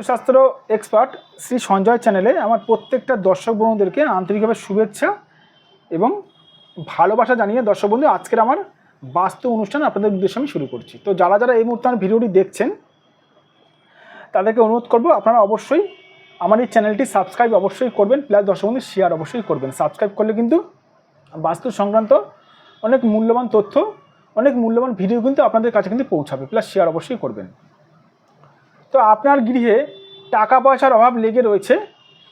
বাস্তুশাস্ত্র এক্সপার্ট শ্রী সঞ্জয় চ্যানেলে আমার প্রত্যেকটা দর্শক বন্ধুদেরকে আন্তরিকভাবে শুভেচ্ছা এবং ভালোবাসা জানিয়ে দর্শক বন্ধু, আজকের আমার বাস্তু অনুষ্ঠান আপনাদের উদ্দেশ্যে আমি শুরু করছি। তো যারা যারা এই মুহূর্তে আমার ভিডিওটি দেখছেন, তাদেরকে অনুরোধ করব আপনারা অবশ্যই আমার এই চ্যানেলটি সাবস্ক্রাইব অবশ্যই করবেন প্লাস দর্শক বন্ধু শেয়ার অবশ্যই করবেন। সাবস্ক্রাইব করলে কিন্তু বাস্তু সংক্রান্ত অনেক মূল্যবান তথ্য, অনেক মূল্যবান ভিডিও কিন্তু আপনাদের কাছে কিন্তু পৌঁছাবে প্লাস শেয়ার অবশ্যই করবেন। তো আপনার গৃহে টাকা পয়সার অভাব লেগে রয়েছে।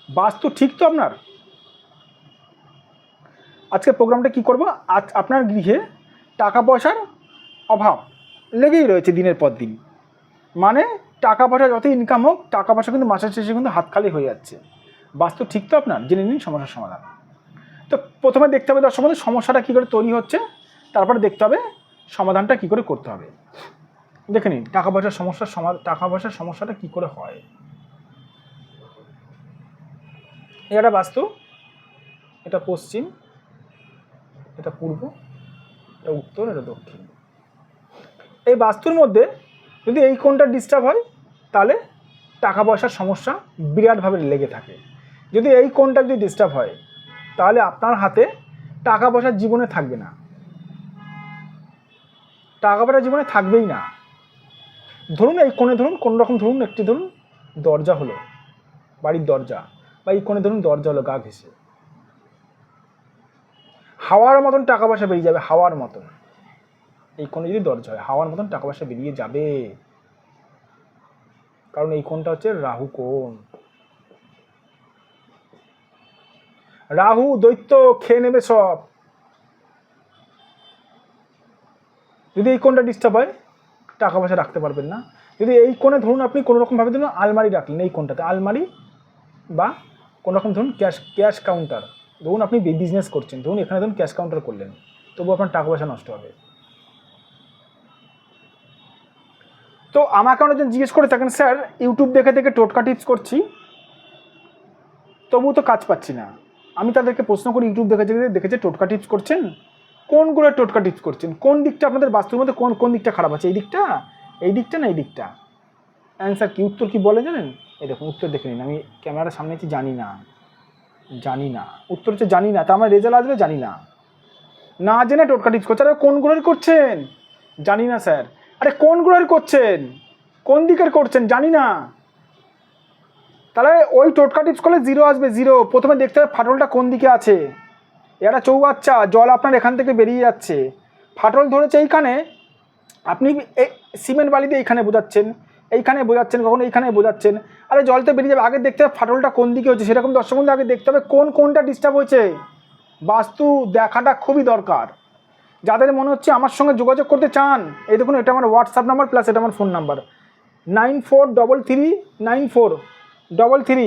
বাস্তু ঠিক তো আপনার? আজকে প্রোগ্রামটা কি করব? আজ আপনার গৃহে টাকা পয়সার অভাব লেগেই রয়েছে দিনের পর দিন। মানে টাকা পয়সা যত ইনকাম হোক, টাকা পয়সা কিন্তু মাসের শেষে কিন্তু হাত খালি হয়ে যাচ্ছে। বাস্তু ঠিক তো আপনার? জেনে নিন সমস্যার সমাধান। তো প্রথমে দেখতে হবে দর্শক সমস্যাটা কী করে তৈরি হচ্ছে, তারপরে দেখতে হবে সমাধানটা কী করে করতে হবে। দেখে নিন, টাকা পয়সার সমস্যার সমা, টাকা পয়সার সমস্যাটা কী করে হয়? এটা বাস্তু, এটা পশ্চিম, এটা পূর্ব, এটা উত্তর, এটা দক্ষিণ। এই বাস্তুর মধ্যে যদি এই কোণটা ডিস্টার্ব হয়, তাহলে টাকা পয়সার সমস্যা বিরাটভাবে লেগে থাকে। যদি এই কোণটা যদি ডিস্টার্ব হয়, তাহলে আপনার হাতে টাকা পয়সার জীবনে থাকবে না। টাকা পয়সা জীবনে থাকবেই না। ধরুন, এই কোণে ধরুন, কোনো রকম ধরুন, একটি ধরুন, দরজা হলো, বাড়ির দরজা, বা এই কোণে ধরুন, দরজা হলো, গা ঘেসে হাওয়ার মতন টাকা পয়সা বেরিয়ে যাবে, হাওয়ার মতন। এই কোণে যদি দরজা হয়, হাওয়ার মতন টাকা পয়সা বেরিয়ে যাবে। কারণ এই কোণটা হচ্ছে রাহু কোণ। রাহু, দৈত্য, খেয়ে নেবে সব। যদি এই কোণটা ডিস্টার্ব হয় টাকা পয়সা রাখতে পারবেন না। যদি এই কোণে ধরুন আপনি কোনো রকমভাবে ধরুন আলমারি রাখলেন এই কোণটাতে, আলমারি বা কোনো রকম ধরুন ক্যাশ ক্যাশ কাউন্টার। ধরুন আপনি বিজনেস করছেন, ধরুন এখানে ধরুন ক্যাশ কাউন্টার করলেন তবু আপনার টাকা পয়সা নষ্ট হবে। তো আমাকে অনেকজন জিজ্ঞেস করে থাকেন, স্যার ইউটিউব দেখে দেখে টোটকা টিপস করছি তবু তো কাজ পাচ্ছি না। আমি তাদেরকে প্রশ্ন করি ইউটিউব দেখে দেখে দেখেছে টোটকা টিপস করছেন? কোনগুলো টোটকা টিপস করছেন? কোন দিকটা আপনাদের বাস্তুর মধ্যে কোন কোন দিকটা খারাপ আছে? এই দিকটা? এই দিকটা না এই দিকটা? অ্যান্সার কি? উত্তর কি বলে জানেন? এই দেখুন, উত্তর দেখে নিন। আমি ক্যামেরার সামনে আছি, জানি না। জানি না। উত্তর হচ্ছে জানি না। তা আমার রেজাল্ট আসবে? জানি না। না জেনে টোটকা টিপস করছে। আরে কোনগুলোর করছেন? জানি না, স্যার। আরে কোনগুলোর করছেন? কোন দিকের করছেন? জানি না। তাহলে ওই টোটকা টিপস করলে জিরো আসবে জিরো প্রথমে দেখতে হবে ফাটলটা কোন দিকে আছে। এটা চৌবাচ্চা, জল আপনার এখান থেকে বেরিয়ে যাচ্ছে। ফাটল ধরেছে এইখানে। আপনি সিমেন্ট বালি দিয়ে এইখানে বোঝাচ্ছেন। এইখানে বোঝাচ্ছেন, কখনো এইখানে বোঝাচ্ছেন। আরে জল তো বেরিয়ে যাবে। আগে দেখতে হবে ফাটলটা কোন দিকে হচ্ছে। সেরকম দর্শক বন্ধু আগে দেখতে হবে কোন কোনটা ডিস্টার্ব হয়েছে। বাস্তু দেখাটা খুবই দরকার। যাদের মনে হচ্ছে আমার সঙ্গে যোগাযোগ করতে চান, এই দেখুন, এটা আমার হোয়াটসঅ্যাপ নাম্বার প্লাস এটা আমার phone number nine four double three nine four double three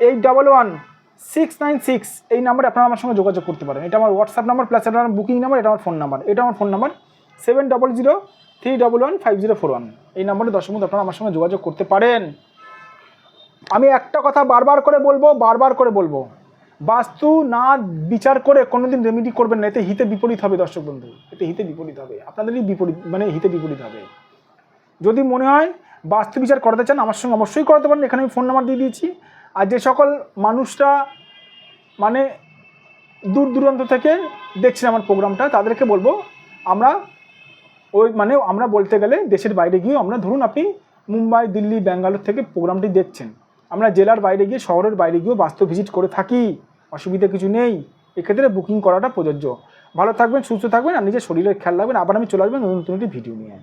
eight double one six nine six এই নাম্বারে আপনারা আমার সঙ্গে যোগাযোগ করতে পারেন। এটা আমার হোয়াটসঅ্যাপ নাম্বার প্লাস এটা আমার বুকিং নাম্বার এটা আমার ফোন নাম্বার এটা আমার phone number seven double zero three double one five zero four one এই নাম্বারে দশ মধ্যে আপনারা আমার সঙ্গে যোগাযোগ করতে পারেন। আমি একটা কথা বারবার করে বলব, বারবার করে বলব। বাস্তু না বিচার করে কোনোদিন রেমেডি করবেন না, এতে হিতে বিপরীত হবে দর্শক বন্ধু। এতে হিতে বিপরীত হবে। আপনাদেরই বিপরীত মানে হিতে বিপরীত হবে। যদি মনে হয় বাস্তু বিচার করাতে চান, আমার সঙ্গে অবশ্যই করাতে পারেন। এখানে আমি ফোন নাম্বার দিয়ে দিয়েছি। আর যে সকল মানুষরা মানে দূর দূরান্ত থেকে দেখছেন আমার প্রোগ্রামটা, তাদেরকে বলব, আমরা ওই মানে আমরা বলতে গেলে দেশের বাইরে গিয়েও আমরা ধরুন আপনি মুম্বাই, দিল্লি, ব্যাঙ্গালোর থেকে প্রোগ্রামটি দেখছেন। আমরা জেলার বাইরে গিয়ে, শহরের বাইরে গিয়েও বাস্তব ভিজিট করে থাকি। অসুবিধা কিছু নেই। এক্ষেত্রে বুকিং করাটা প্রযোজ্য। ভালো থাকবেন, সুস্থ থাকবেন, আর নিজের শরীরের খেয়াল রাখবেন। আবার আমি চলে আসবেন নতুন নতুন একটি ভিডিও নিয়ে।